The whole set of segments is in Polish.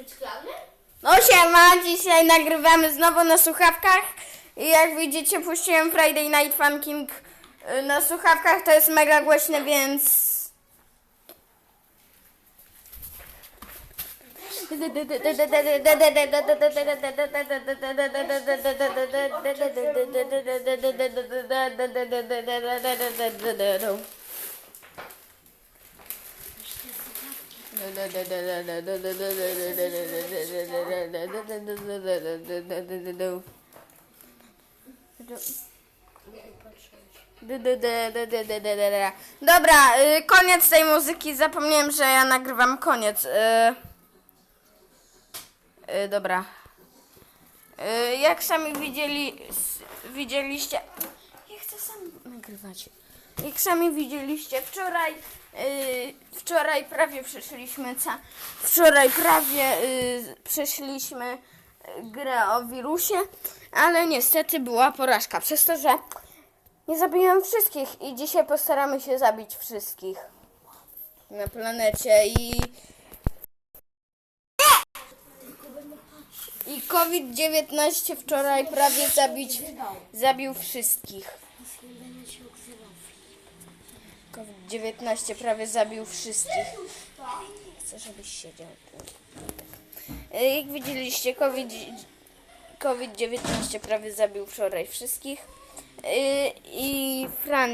być klaunem? No siema, dzisiaj nagrywamy znowu na słuchawkach i jak widzicie puściłem Friday Night Funking y, na słuchawkach, to jest mega głośne, więc... Dobra, y, koniec tej muzyki. Zapomniałem, że ja nagrywam koniec. Y, y, dobra. Y, jak sami widzieli, widzieliście. Ja chcę sam nagrywać. Jak sami widzieliście, wczoraj, wczoraj prawie przeszliśmy wczoraj prawie y, przeszliśmy y, grę o wirusie, ale niestety była porażka przez to, że nie zabiłem wszystkich i dzisiaj postaramy się zabić wszystkich na planecie i i COVID-19 wczoraj prawie zabić, zabił wszystkich. COVID-19 prawie zabił wszystkich. Chcę, żebyś siedział tu. Y, Jak widzieliście, COVID, COVID-19 prawie zabił wczoraj wszystkich. Y, I Fran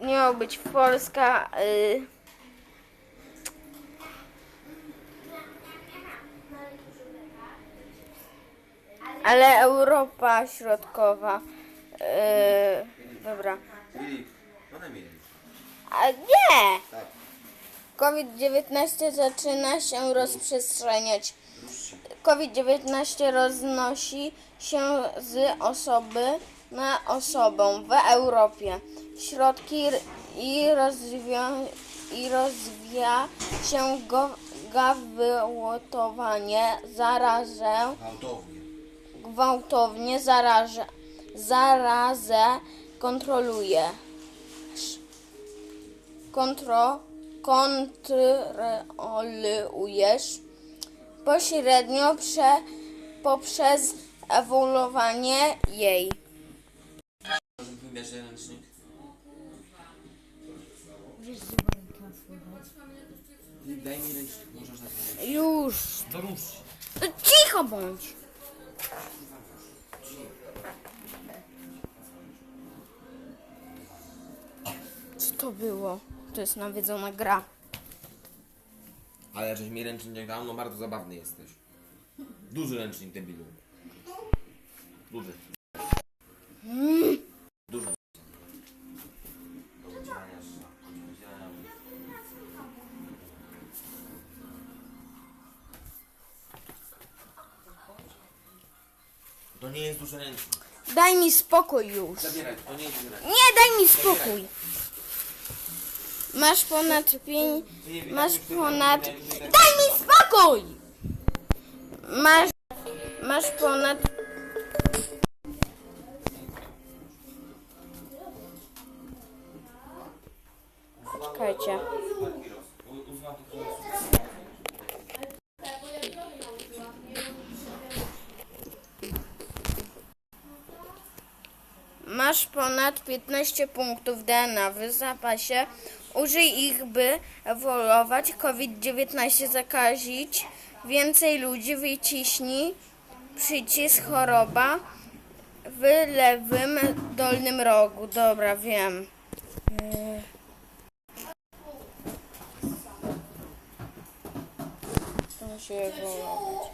nie miał być Polska. y, Ale Europa Środkowa. y, dobra. Filip. A nie! Tak. COVID-19 zaczyna się rozprzestrzeniać. COVID-19 roznosi się z osoby na osobę w Europie. Środki i, rozwia, i rozwija się go, gwałtowanie, Gwałtownie. gwałtownie zaraża, zarazę kontroluje. Kontro, kontrolujesz pośrednio prze, poprzez ewoluowanie jej. Wybierz ręcznik. Filip, daj mi ręcznik, możesz na chwilę. Już. To rusz. To cicho bądź. Co to było? To jest nawiedzona gra. Ale żeś mi ręcznik nie dał, no bardzo zabawny jesteś. Duży ręcznik, debilu. Duży. Duży. To nie jest duży ręcznik. Daj mi spokój już. Zabieraj, to nie jest duży ręcznik. Nie, daj mi spokój. Masz ponad pięć... Masz ponad... Daj mi spokój! Masz... Masz ponad... Czekajcie. Masz ponad 15 punktów DNA w zapasie. Użyj ich, by ewoluować, COVID-19 zakazić więcej ludzi. Wyciśnij przycisk choroba w lewym dolnym rogu. Dobra, wiem. To musi ewoluować.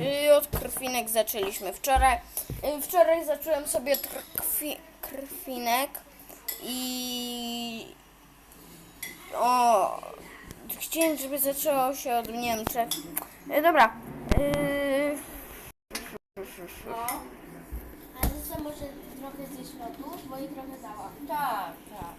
I od krwinek zaczęliśmy wczoraj. y, Wczoraj zacząłem sobie od krwinek i o chciałem, żeby zaczęło się od Niemczech. Y, Dobra. y, Ale co może trochę zjeść lodu, bo jej trochę dałam. Tak, tak.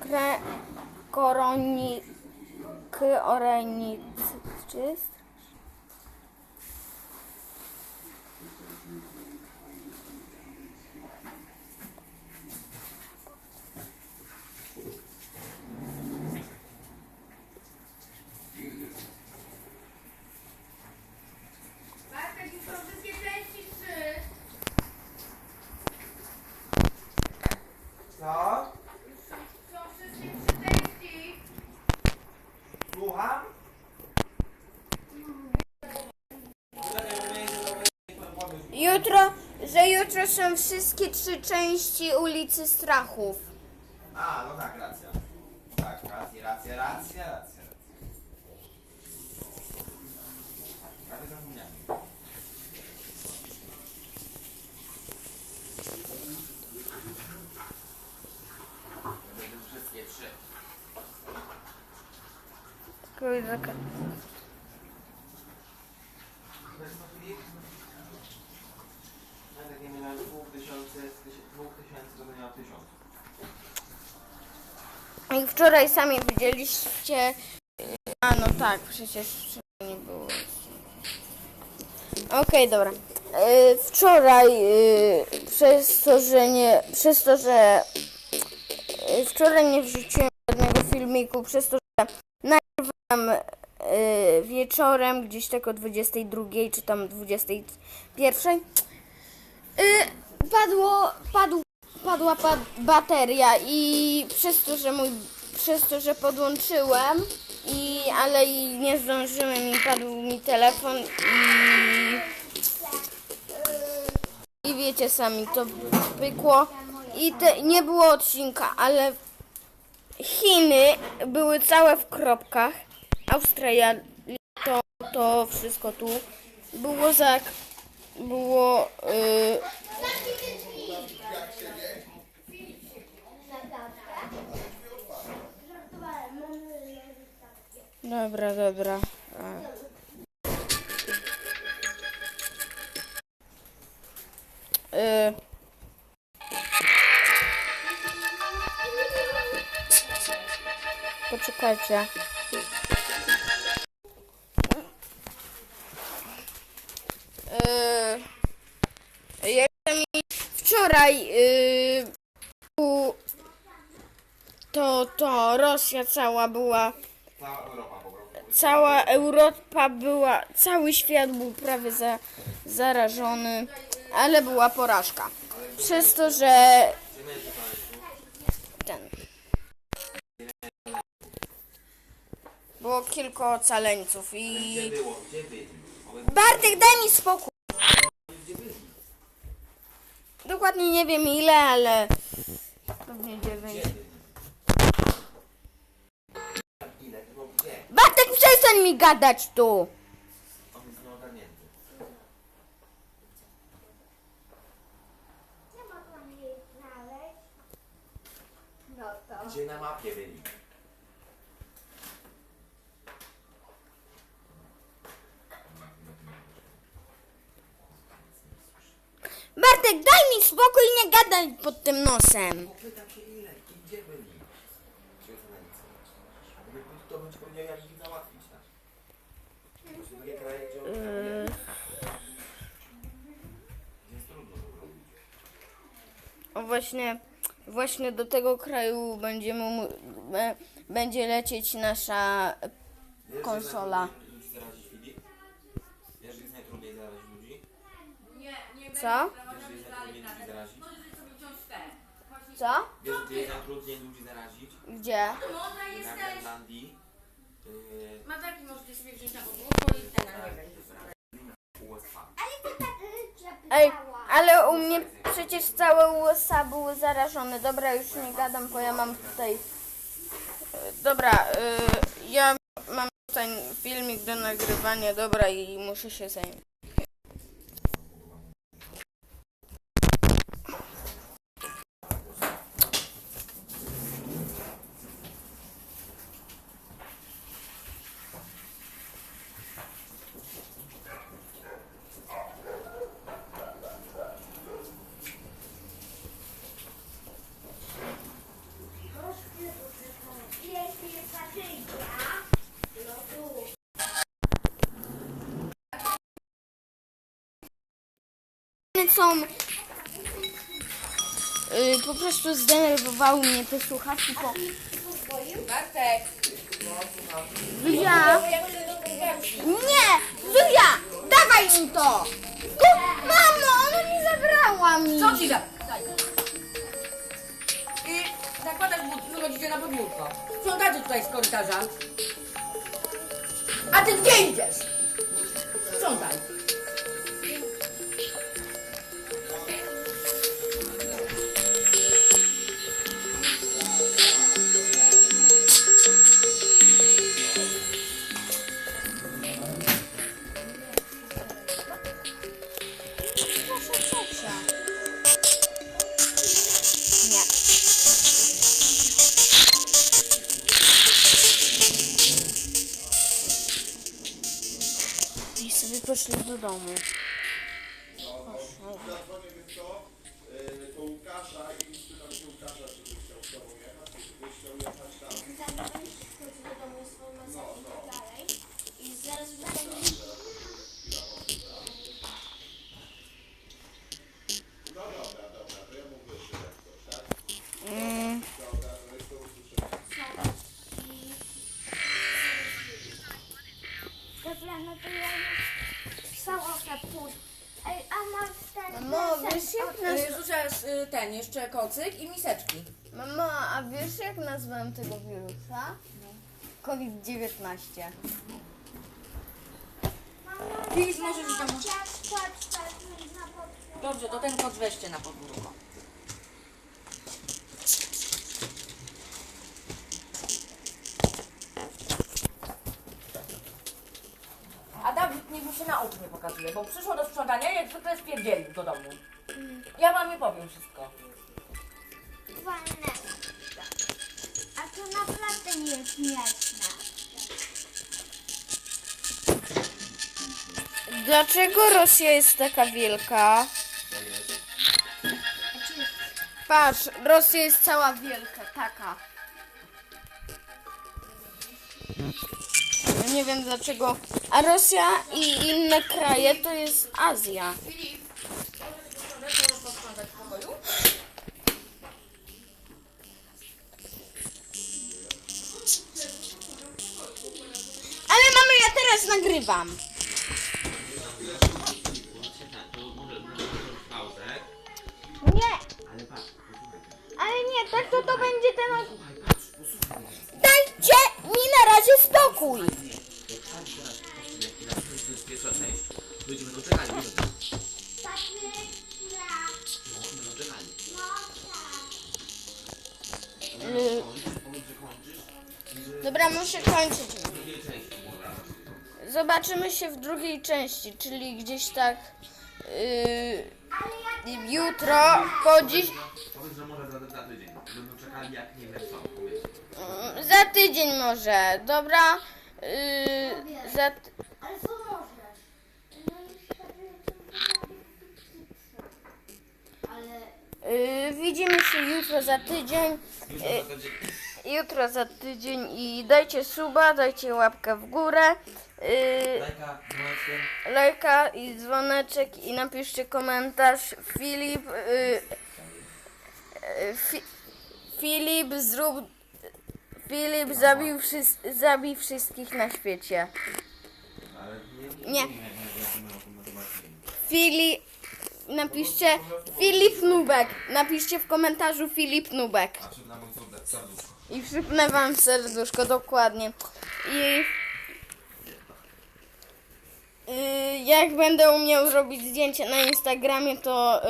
Kre, koroni, k, orenic, czyst? Bartek, już są wszystkie części trzy. Co? Są wszystkie trzy części. Słucham? Jutro, są wszystkie trzy części ulicy Strachów. A, no tak, racja. Tak, racja, racja, racja, racja. Prawie zapomniałem. Wszystkie trzy. Kurde, wczoraj sami widzieliście. A no tak, przecież wczoraj nie było. Okej, dobra. E, Wczoraj e, przez to, że nie. Przez to, że e, wczoraj nie wrzuciłem żadnego filmiku, przez to, że nagrywam e, wieczorem, gdzieś tak o 22 czy tam 21. e, Padło, padł padła pa- bateria i przez to, że mój, przez to, że podłączyłem i ale i nie zdążyłem i padł mi telefon i i wiecie sami to pykło. I te, nie było odcinka, ale Chiny były całe w kropkach, Australia to, to wszystko tu było za było yy, Dobra, dobra. A. Y... Poczekajcie. Yy, mi wczoraj yy, to, to Rosja cała była Cała Europa była, cały świat był prawie za, zarażony, ale była porażka. Przez to, że ten. Było kilku ocaleńców i. Bartek, daj mi spokój! Dokładnie nie wiem ile, ale. Pewnie dziewięć. Gdzie byli? Ile? Tylko gdzie? Bartek, przestań mi gadać tu! On jest nieogarnięty. Nie mogłam jej znaleźć. No. Gdzie na mapie byli? Bartek, daj mi spokój i nie gadaj pod tym nosem. Się ile i gdzie byli? Gdzie To będzie powiedział jak ich załatwić, tak? To są takie kraje, gdzie on Yy. Gdzie jest trudno to zrobić. O właśnie, właśnie do tego kraju będziemy, będzie lecieć nasza Wiesz, Konsola. Co? Co? Wiesz, że jest najtrudniej ludzi zarazić? Gdzie? Na Grenlandii, Ma taki możecie sobie wziąć na podwórko i ten na niego. USA. Ale ty tak y, Ej, ale u mnie przecież całe USA były zarażone. Dobra, już nie gadam, bo ja mam tutaj... E, Dobra, e, ja mam tutaj filmik do nagrywania, dobra, i muszę się zająć. Są... Yy, po prostu zdenerwowały mnie te słuchawki, bo... Bartek! Zuzia! Nie! Zuzia! Dawaj mi to! Ku- Mamo, ona mi zabrała mi! Co ci da? Daj. I zakładasz but, wychodzicie na podwórko. Sprzątacie tutaj z korytarza. A ty gdzie idziesz? I sobie wiesz jak. Y, Zuzia, y, ten, jeszcze kocyk i miseczki. Mamo, a wiesz jak nazwałem tego wirusa? COVID-19. Mamo, Widzisz, może już tam... Dobrze, to ten kot weźcie na podwórko. A Dawid niech mi się na oczy nie pokazuje, bo przyszło do sprzątania i jak zwykle spierdzielił do domu. Ja wam nie powiem wszystko. Fajne. A to naprawdę nie jest śmieszne. Dlaczego Rosja jest taka wielka? Patrz, Rosja jest cała wielka, taka. Nie wiem dlaczego. A Rosja i inne kraje to jest Azja. Filip, nagrywam. Nie, Ale nie, tak to to będzie ten... Dajcie mi na razie spokój. Będą czekali. Kończysz, powiedz, że kończysz. i że Dobra, muszę kończyć. Zobaczymy się w drugiej części, czyli gdzieś tak yy, jutro, po dziś, Powiedz, że może za, za tydzień. Będą czekali jak nie wiem co, powiedz. mm, za tydzień może, dobra? Yy, za, Ale co możesz? Yy, widzimy się jutro za tydzień. W zasadzie Jutro za tydzień i dajcie suba, dajcie łapkę w górę. Yy, lajka, i dzwoneczek i napiszcie komentarz. Filip, y, y, fi, Filip zrób, Filip zabił, wszys- zabij wszystkich na świecie. Nie. Filip, napiszcie Filip Nubek, napiszcie w komentarzu Filip Nubek. I przypnę wam serduszko, dokładnie. I y, jak będę umiał robić zdjęcie na Instagramie, to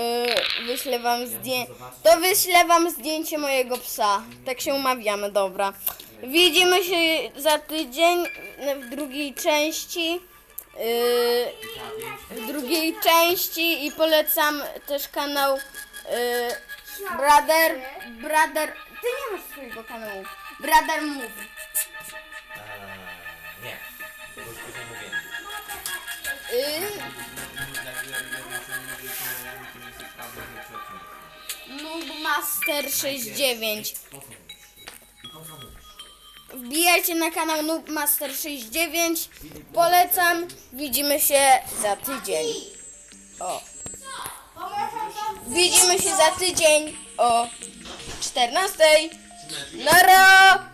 y, wyślę wam zdjęcie. To wyślę wam zdjęcie mojego psa. Tak się umawiamy, dobra. Widzimy się za tydzień w drugiej części. Y, w drugiej części i polecam też kanał y, Brother, Brother, ty nie masz swojego kanału, Brother Move. Eee, nie. To już później mówię. Noob Master 69. Wbijajcie na kanał Noob Master 69. Polecam. Widzimy się za tydzień. O. Widzimy się za tydzień o 14. Nara!